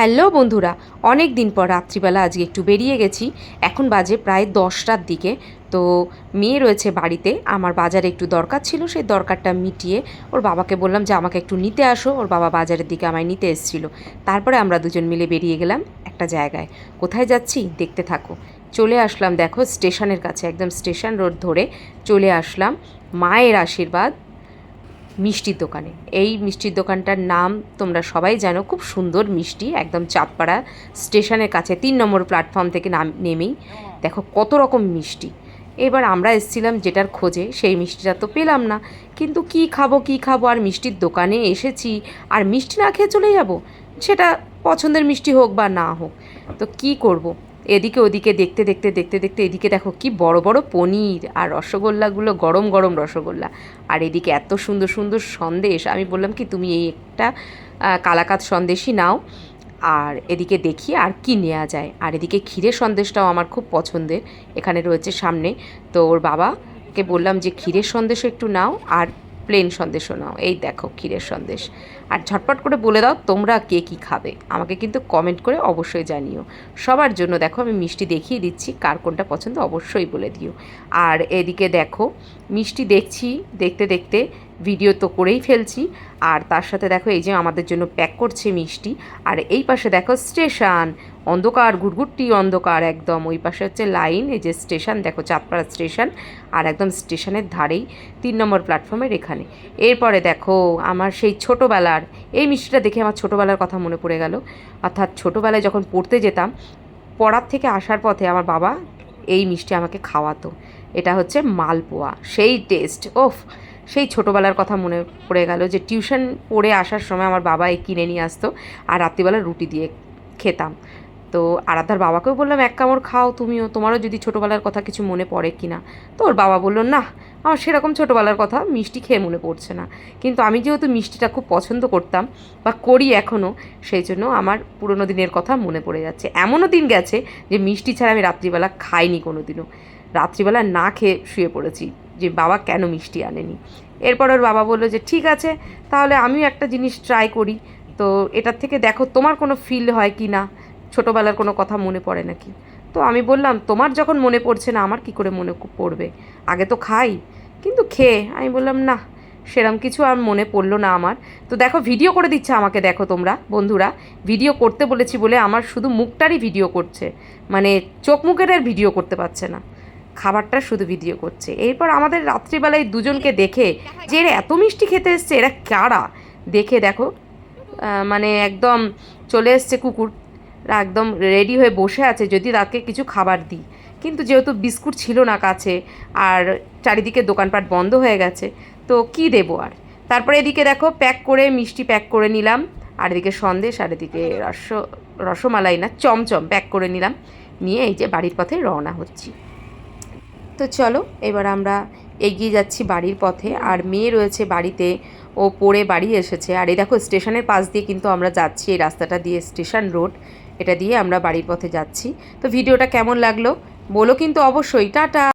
Hello বন্ধুরা অনেক দিন পর রাত্রিবেলা আজকে একটু বেরিয়ে গেছি। এখন বাজে প্রায় দশটার দিকে। তো মেয়ে রয়েছে বাড়িতে, আমার বাজারে একটু দরকার ছিল, সেই দরকারটা মিটিয়ে ওর বাবাকে বললাম যে আমাকে একটু নিতে আসো, ওর বাবা বাজারের দিকে আমায় নিতে এসেছিল। তারপরে আমরা দুজন মিলে বেরিয়ে গেলাম একটা জায়গায়। কোথায় যাচ্ছি? দেখতে থাকো। চলে আসলাম, দেখো, স্টেশনের কাছে, একদম স্টেশন রোড ধরে চলে আসলাম মায়ের আশীর্বাদ মিষ্টির দোকানে। এই মিষ্টির দোকানটার নাম তোমরা সবাই জানো, খুব সুন্দর মিষ্টি, একদম চাঁদপাড়া স্টেশনের কাছে, তিন নম্বর প্ল্যাটফর্ম থেকে নাম, নেমেই। দেখো কত রকম মিষ্টি। এবার আমরা এসেছিলাম যেটার খোঁজে, সেই মিষ্টিটা তো পেলাম না। কিন্তু কি খাব কি খাব, আর মিষ্টির দোকানে এসেছি, আর মিষ্টি না খেয়ে চলে যাব? সেটা পছন্দের মিষ্টি হোক বা না হোক। তো কি করব। এদিকে ওদিকে দেখতে দেখতে দেখতে দেখতে এদিকে দেখো কি বড় বড় পনির আর রসগোল্লাগুলো, গরম গরম রসগোল্লা। আর এদিকে এত সুন্দর সুন্দর সন্দেশ। আমি বললাম কি, তুমি এই একটা কালাকাত সন্দেশই নাও। আর এদিকে দেখি আর কি নেওয়া যায়। আর এদিকে ক্ষীরের সন্দেশটাও আমার খুব পছন্দের। এখানে রয়েছে সামনে। তো ওর বাবাকে বললাম যে, ক্ষীরের সন্দেশও একটু নাও। আর প্লেন সন্দেশও নাও। এই দেখো ক্ষীরের সন্দেশ। আর ঝটপট করে বলে দাও তোমরা কে কী খাবে। আমাকে কিন্তু কমেন্ট করে অবশ্যই জানিও। সবার জন্য দেখো আমি মিষ্টি দেখিয়ে দিচ্ছি, কার কোনটা পছন্দ অবশ্যই বলে দিও। আর এদিকে দেখো, মিষ্টি দেখছি, দেখতে দেখতে ভিডিও তো করেই ফেলছি। আর তার সাথে দেখো এই যে আমাদের জন্য প্যাক করছে মিষ্টি। আর এই পাশে দেখো স্টেশন অন্ধকার গুড়গুড়টি অন্ধকার, একদম ওই পাশে হচ্ছে লাইন, এই যে স্টেশন, দেখো চাঁদপাড়া স্টেশন, আর একদম স্টেশনের ধারেই তিন নম্বর প্ল্যাটফর্মের এখানে। এরপরে দেখো আমার সেই ছোটোবেলার, এই মিষ্টিটা দেখে আমার ছোটোবেলার কথা মনে পড়ে গেল। অর্থাৎ ছোটোবেলায় যখন পড়তে যেতাম, পড়ার থেকে আসার পথে আমার বাবা এই মিষ্টি আমাকে খাওয়াতো। এটা হচ্ছে মালপোয়া, সেই টেস্ট ওফ! সেই ছোটোবেলার কথা মনে পড়ে গেল যে টিউশন পড়ে আসার সময় আমার বাবা এই কিনে নিয়ে আসতো, আর রাত্রিবেলা রুটি দিয়ে খেতাম। তো আরাধার বাবাকেও বললাম, এক কামড় খাও তুমিও, তোমারও যদি ছোটোবেলার কথা কিছু মনে পড়ে কি না তো ওর বাবা বলল না আমার সেরকম ছোটোবেলার কথা মিষ্টি খেয়ে মনে পড়ছে না। কিন্তু আমি যেহেতু মিষ্টিটা খুব পছন্দ করতাম বা করি এখনও সেই জন্য আমার পুরোনো দিনের কথা মনে পড়ে যাচ্ছে। এমনও দিন গেছে যে মিষ্টি ছাড়া আমি রাত্রিবেলা খাইনি কোনো দিনও রাত্রিবেলা না খেয়ে শুয়ে পড়েছি যে বাবা কেন মিষ্টি আনেনি? এরপর ওর বাবা বলল যে, ঠিক আছে, তাহলে আমিও একটা জিনিস ট্রাই করি। তো এটার থেকে দেখো তোমার কোনো ফিল হয় কি না ছোটোবেলার কোনো কথা মনে পড়ে নাকি? তো আমি বললাম, তোমার যখন মনে পড়ছে না, আমার কি করে মনে পড়বে? আগে তো খাই, কিন্তু খেয়ে। আমি বললাম, না, সেরম কিছু আর মনে পড়ল না আমার। তো দেখো, ভিডিও করে দিচ্ছে আমাকে, দেখো তোমরা, বন্ধুরা। ভিডিও করতে বলেছি বলে আমার শুধু মুখটারই ভিডিও করছে। মানে চোখ মুখের আর ভিডিও করতে পারছে না। খাবারটা শুধু ভিডিও করছে। এরপর আমাদের রাত্রিবেলায় দুজনকে দেখে, যে এরা এত মিষ্টি খেতে এসছে, এরা কারা? দেখে দেখো মানে একদম চলে এসছে কুকুর। একদম রেডি হয়ে বসে আছে যদি তাকে কিছু খাবার দিই। কিন্তু যেহেতু বিস্কুট ছিল না কাছে আর চারিদিকে দোকানপাট বন্ধ হয়ে গেছে, তো কি দেবো আর? তারপরে এদিকে দেখো প্যাক করে, মিষ্টি প্যাক করে নিলাম। আর এদিকে সন্দেশ, আর এদিকে রস, রসমালাই না, চমচম প্যাক করে নিলাম। নিয়ে এই যে বাড়ির পথে রওনা হচ্ছি। তো চলো, এবার আমরা এগিয়ে যাচ্ছি বাড়ির পথে। আর মেয়ে রয়েছে বাড়িতে, ও পড়ে বাড়ি এসেছে। আর এই দেখো স্টেশনের পাশ দিয়ে কিন্তু আমরা যাচ্ছি, এই রাস্তাটা দিয়ে স্টেশন রোড। এটা দিয়ে আমরা বাড়ির পথে যাচ্ছি। তো ভিডিওটা কেমন লাগল? বলো কিন্তু অবশ্যই। টাটা!